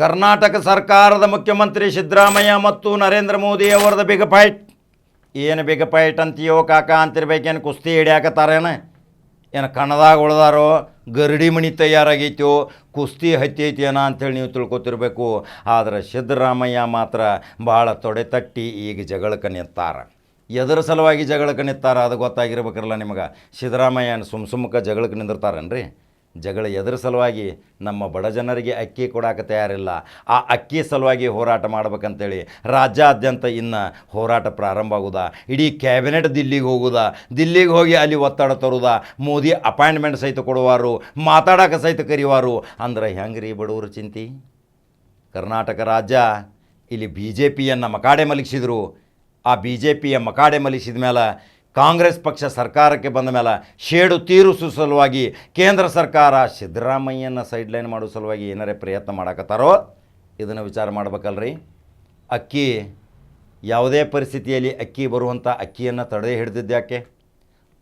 ಕರ್ನಾಟಕ ಸರ್ಕಾರದ ಮುಖ್ಯಮಂತ್ರಿ ಸಿದ್ದರಾಮಯ್ಯ ಮತ್ತು ನರೇಂದ್ರ ಮೋದಿ ಅವರದ ಬಿಗ ಫೈಟ್ ಏನು ಬಿಗ ಫೈಟ್ ಅಂತೀಯೋ ಕಾಕ ಅಂತಿರ್ಬೇಕೇನು ಕುಸ್ತಿ ಹಿಡಿಯಾಕತ್ತಾರೇನು ಏನು? ಕಣ್ಣದಾಗ ಉಳ್ದಾರೋ, ಗರಡಿ ಮಣಿ ತಯಾರಾಗೈತೋ, ಕುಸ್ತಿ ಹತ್ತೈತೇನ ಅಂಥೇಳಿ ನೀವು ತಿಳ್ಕೊತಿರ್ಬೇಕು. ಆದರೆ ಸಿದ್ದರಾಮಯ್ಯ ಮಾತ್ರ ಭಾಳ ತೊಡೆ ತಟ್ಟಿ ಈಗ ಜಗಳಕ್ಕೆ ನಿಂತಾರ. ಎದರ ಸಲುವಾಗಿ ಜಗಳಕ್ಕೆ ನಿಂತಾರ, ಅದು ಗೊತ್ತಾಗಿರ್ಬೇಕಲ್ಲ ನಿಮಗೆ. ಸಿದ್ದರಾಮಯ್ಯನ ಸುಮ್ ಸುಮ್ಮಕ್ಕೆ ಜಗಳಕ್ಕೆ ನಿಂದಿರ್ತಾರನ್ರಿ? ಜಗಳ ಎದುರ ಸಲುವಾಗಿ ನಮ್ಮ ಬಡ ಜನರಿಗೆ ಅಕ್ಕಿ ಕೊಡಕ್ಕೆ ತಯಾರಿಲ್ಲ. ಆ ಅಕ್ಕಿ ಸಲುವಾಗಿ ಹೋರಾಟ ಮಾಡ್ಬೇಕಂತೇಳಿ ರಾಜ್ಯಾದ್ಯಂತ ಇನ್ನು ಹೋರಾಟ ಪ್ರಾರಂಭ ಆಗುದ. ಇಡೀ ಕ್ಯಾಬಿನೆಟ್ ದಿಲ್ಲಿಗೆ ಹೋಗುದ. ದಿಲ್ಲಿಗೆ ಹೋಗಿ ಅಲ್ಲಿ ಒತ್ತಡ ತರುದ. ಮೋದಿ ಅಪಾಯಿಂಟ್ಮೆಂಟ್ ಸಹಿತ ಕೊಡುವಾರು, ಮಾತಾಡೋಕೆ ಸಹಿತ ಕರಿವಾರು ಅಂದ್ರೆ ಹೆಂಗ್ರಿ ಬಡವರು ಚಿಂತಿ? ಕರ್ನಾಟಕ ರಾಜ್ಯ ಇಲ್ಲಿ ಬಿ ಜೆ ಪಿಯನ್ನು ಮಕಾಡೆ ಮಲಗಿಸಿದರು. ಆ ಬಿ ಜೆ ಪಿಯ ಮಕಾಡೆ ಮಲಗಿಸಿದ ಮೇಲೆ ಕಾಂಗ್ರೆಸ್ ಪಕ್ಷ ಸರ್ಕಾರಕ್ಕೆ ಬಂದ ಮೇಲೆ ಶೇಡು ತೀರಿಸುವ ಸಲುವಾಗಿ ಕೇಂದ್ರ ಸರ್ಕಾರ ಸಿದ್ದರಾಮಯ್ಯನ ಸೈಡ್ಲೈನ್ ಮಾಡೋ ಸಲುವಾಗಿ ಏನಾರೇ ಪ್ರಯತ್ನ ಮಾಡಕತ್ತಾರೋ, ಇದನ್ನು ವಿಚಾರ ಮಾಡ್ಬೇಕಲ್ರಿ. ಅಕ್ಕಿ, ಯಾವುದೇ ಪರಿಸ್ಥಿತಿಯಲ್ಲಿ ಅಕ್ಕಿ ಬರುವಂಥ ಅಕ್ಕಿಯನ್ನು ತಡೆ ಹಿಡಿದಿದ್ದ್ಯಾಕೆ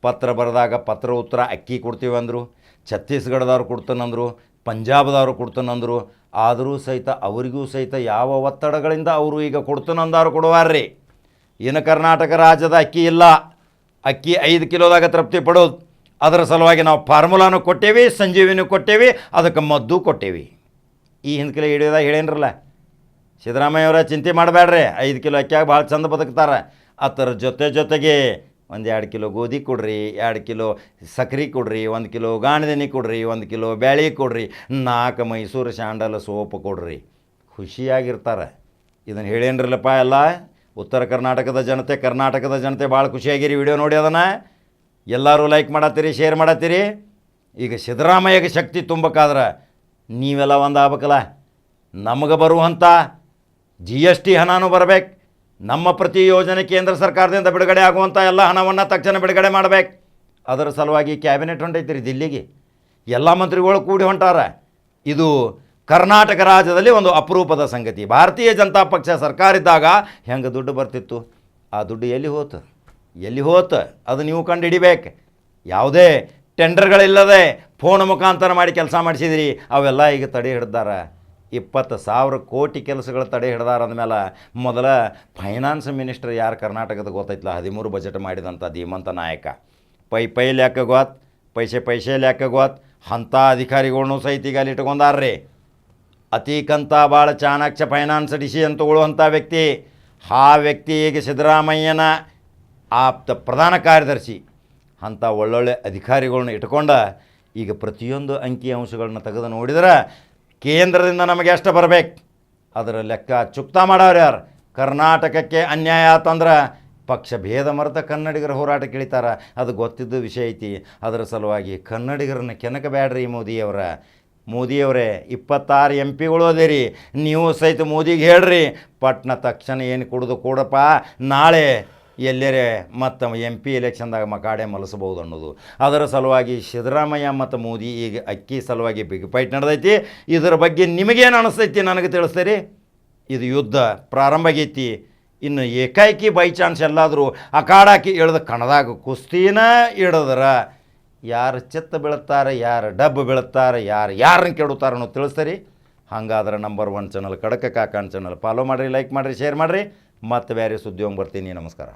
ಪತ್ರ ಬರೆದಾಗ ಪತ್ರ ಉತ್ತರ ಅಕ್ಕಿ ಕೊಡ್ತೀವಿ ಅಂದರು, ಛತ್ತೀಸ್ಗಢದವ್ರು ಕೊಡ್ತಾನಂದರು ಪಂಜಾಬ್ದವ್ರು ಕೊಡ್ತಾನಂದರು ಆದರೂ ಸಹಿತ ಅವರಿಗೂ ಸಹಿತ ಯಾವ ಒತ್ತಡಗಳಿಂದ ಅವರು ಈಗ ಕೊಡ್ತಾನಂದವ್ರು ಕೊಡುವಾರ್ರಿ. ಇನ್ನು ಕರ್ನಾಟಕ ರಾಜ್ಯದ ಅಕ್ಕಿ ಇಲ್ಲ. ಅಕ್ಕಿ ಐದು ಕಿಲೋದಾಗ ತೃಪ್ತಿ ಪಡೋದು. ಅದರ ಸಲುವಾಗಿ ನಾವು ಫಾರ್ಮುಲಾನು ಕೊಟ್ಟೇವಿ, ಸಂಜೀವಿನೂ ಕೊಟ್ಟೇವಿ, ಅದಕ್ಕೆ ಮದ್ದು ಕೊಟ್ಟೇವಿ. ಈ ಹಿಂದ್ಕಿಲ ಹಿಡಿಯೋದಾಗ ಹೇಳೇನ್ರಲ್ಲ? ಸಿದ್ದರಾಮಯ್ಯ ಅವರ ಚಿಂತೆ ಮಾಡಬೇಡ್ರಿ. ಐದು ಕಿಲೋ ಅಕ್ಕಿಯಾಗ ಭಾಳ ಚಂದ ಬದುಕ್ತಾರೆ. ಅದರ ಜೊತೆ ಜೊತೆಗೆ ಒಂದು ಎರಡು ಕಿಲೋ ಗೋಧಿ ಕೊಡ್ರಿ, ಎರಡು ಕಿಲೋ ಸಕ್ರೆ ಕೊಡ್ರಿ, ಒಂದು ಕಿಲೋ ಗಾಣದೆಣ್ಣೆ ಕೊಡ್ರಿ, ಒಂದು ಕಿಲೋ ಬ್ಯಾಳಿ ಕೊಡ್ರಿ, ನಾಲ್ಕು ಮೈಸೂರು ಸ್ಯಾಂಡಲ್ ಸೋಪ್ ಕೊಡ್ರಿ. ಖುಷಿಯಾಗಿರ್ತಾರೆ. ಇದನ್ನು ಹೇಳೇನ್ರಲ್ಲಪ್ಪ ಎಲ್ಲ? ಉತ್ತರ ಕರ್ನಾಟಕದ ಜನತೆ ಕರ್ನಾಟಕದ ಜನತೆ ಭಾಳ ಖುಷಿಯಾಗಿರಿ. ವಿಡಿಯೋ ನೋಡಿ ಅದನ್ನು. ಎಲ್ಲರೂ ಲೈಕ್ ಮಾಡತ್ತೀರಿ ಶೇರ್ ಮಾಡತ್ತೀರಿ. ಈಗ ಸಿದ್ದರಾಮಯ್ಯಗೆ ಶಕ್ತಿ ತುಂಬಕ್ಕಾದ್ರೆ ನೀವೆಲ್ಲ ಒಂದು ಆಗ್ಬೇಕಲ್ಲ. ನಮಗೆ ಬರುವಂಥ ಜಿ ಎಸ್ ಟಿ ಹಣನೂ ಬರಬೇಕು. ನಮ್ಮ ಪ್ರತಿ ಯೋಜನೆ ಕೇಂದ್ರ ಸರ್ಕಾರದಿಂದ ಬಿಡುಗಡೆ ಆಗುವಂಥ ಎಲ್ಲ ಹಣವನ್ನು ತಕ್ಷಣ ಬಿಡುಗಡೆ ಮಾಡಬೇಕು. ಅದರ ಸಲುವಾಗಿ ಕ್ಯಾಬಿನೆಟ್ ಹೊಂಟೈತಿ ರೀ ದಿಲ್ಲಿಗೆ. ಎಲ್ಲ ಮಂತ್ರಿಗಳು ಕೂಡಿ ಹೊಂಟಾರ. ಇದು ಕರ್ನಾಟಕ ರಾಜ್ಯದಲ್ಲಿ ಒಂದು ಅಪರೂಪದ ಸಂಗತಿ. ಭಾರತೀಯ ಜನತಾ ಪಕ್ಷ ಸರ್ಕಾರ ಇದ್ದಾಗ ಹೆಂಗೆ ದುಡ್ಡು ಬರ್ತಿತ್ತು? ಆ ದುಡ್ಡು ಎಲ್ಲಿ ಹೋತು? ಎಲ್ಲಿ ಹೋತು? ಅದು ನೀವು ಕಂಡು ಹಿಡಿಬೇಕು ಯಾವುದೇ ಟೆಂಡರ್ಗಳಿಲ್ಲದೆ ಫೋನ್ ಮುಖಾಂತರ ಮಾಡಿ ಕೆಲಸ ಮಾಡಿಸಿದಿರಿ, ಅವೆಲ್ಲ ಈಗ ತಡೆ ಹಿಡ್ದಾರ. ಇಪ್ಪತ್ತು ಸಾವಿರ ಕೋಟಿ ಕೆಲಸಗಳು ತಡೆ ಹಿಡ್ದಾರ ಅಂದಮೇಲೆ ಮೊದಲ ಫೈನಾನ್ಸ್ ಮಿನಿಸ್ಟರ್ ಯಾರು ಕರ್ನಾಟಕದ ಗೊತ್ತೈತಲ್ಲ ಹದಿಮೂರು ಬಜೆಟ್ ಮಾಡಿದಂಥ ಧೀಮಂತ ನಾಯಕ. ಪೈ ಪೈ ಗೊತ್ತು, ಪೈಸೆ ಪೈಸೆ ಲೆಕ್ಕ ಗೊತ್ತು, ಅಂಥ ಅಧಿಕಾರಿಗಳ್ನು ಸಹಿತ ಈಗ ಅಲ್ಲಿ ಇಟ್ಕೊಂಡಾರ್ರಿ. ಅತೀಕಂತ ಭಾಳ ಚಾಣಾಕ್ಷ ಫೈನಾನ್ಸ್ ಡಿಸಿಷನ್ ತಗೊಳ್ಳುವಂಥ ವ್ಯಕ್ತಿ, ಆ ವ್ಯಕ್ತಿ ಈಗ ಸಿದ್ದರಾಮಯ್ಯನ ಆಪ್ತ ಪ್ರಧಾನ ಕಾರ್ಯದರ್ಶಿ ಅಂಥ ಒಳ್ಳೊಳ್ಳೆ ಅಧಿಕಾರಿಗಳನ್ನ ಇಟ್ಕೊಂಡ ಈಗ ಪ್ರತಿಯೊಂದು ಅಂಕಿ ಅಂಶಗಳನ್ನ ತೆಗೆದು ನೋಡಿದ್ರೆ ಕೇಂದ್ರದಿಂದ ನಮಗೆ ಎಷ್ಟು ಬರಬೇಕು. ಅದರ ಲೆಕ್ಕ ಚುಕ್ತಾ ಮಾಡೋರು ಯಾರು? ಕರ್ನಾಟಕಕ್ಕೆ ಅನ್ಯಾಯ ಆತಂದ್ರೆ ಪಕ್ಷ ಭೇದ ಮರೆತ ಕನ್ನಡಿಗರ ಹೋರಾಟ ಕೇಳಿತಾರ. ಅದು ಗೊತ್ತಿದ್ದ ವಿಷಯ ಐತಿ. ಅದರ ಸಲುವಾಗಿ ಕನ್ನಡಿಗರನ್ನ ಕೆನಕಬೇಡ್ರಿ ಮೋದಿಯವರ. ಮೋದಿಯವರೇ, ಇಪ್ಪತ್ತಾರು ಎಂ ಪಿಗಳು ಅದೇರಿ. ನೀವು ಸಹಿತ ಮೋದಿಗೆ ಹೇಳ್ರಿ. ಪಟ್ನ ತಕ್ಷಣ ಏನು ಕೊಡೋದು ಕೊಡಪ್ಪ. ನಾಳೆ ಎಲ್ಲರೇ ಮತ್ತು ಎಂ ಪಿ ಎಲೆಕ್ಷನ್ದಾಗ ಮಕಾಡೆ ಮಲಸಬಹುದು ಅನ್ನೋದು. ಅದರ ಸಲುವಾಗಿ ಸಿದ್ದರಾಮಯ್ಯ ಮತ್ತು ಮೋದಿ ಈಗ ಅಕ್ಕಿ ಸಲುವಾಗಿ ಬಿಗ್ ಫೈಟ್ ನಡೆದೈತಿ. ಇದರ ಬಗ್ಗೆ ನಿಮಗೇನು ಅನಿಸ್ತೈತಿ ನನಗೆ ತಿಳಿಸ್ತೀರಿ? ಇದು ಯುದ್ಧ ಪ್ರಾರಂಭ ಆಗೈತಿ. ಇನ್ನು ಏಕಾಏಕಿ ಬೈ ಚಾನ್ಸ್ ಎಲ್ಲಾದರೂ ಅಖಾಡಾಕಿ ಇಳ್ದ ಕಣದಾಗ ಕುಸ್ತಿನ ಇಳಿದ್ರ ಯಾರು ಚಿತ್ತ ಬೀಳುತ್ತಾರೆ, ಯಾರು ಡಬ್ಬು ಬೀಳುತ್ತಾರೆ, ಯಾರು ಯಾರನ್ನ ಕೆಡುತ್ತಾರೆ ಅನ್ನೋದು ತಿಳಿಸ್ತೀರಿ. ಹಾಗಾದ್ರೆ ನಂಬರ್ ಒನ್ ಚಾನಲ್ ಕಡಕ ಕಾಕಾಣ್ ಚಾನಲ್ ಫಾಲೋ ಮಾಡಿರಿ ಲೈಕ್ ಮಾಡಿರಿ ಶೇರ್ ಮಾಡಿರಿ. ಮತ್ತೆ ಬೇರೆ ಸುದ್ದಿ ಹೋಗಿ ಬರ್ತೀನಿ. ನಮಸ್ಕಾರ.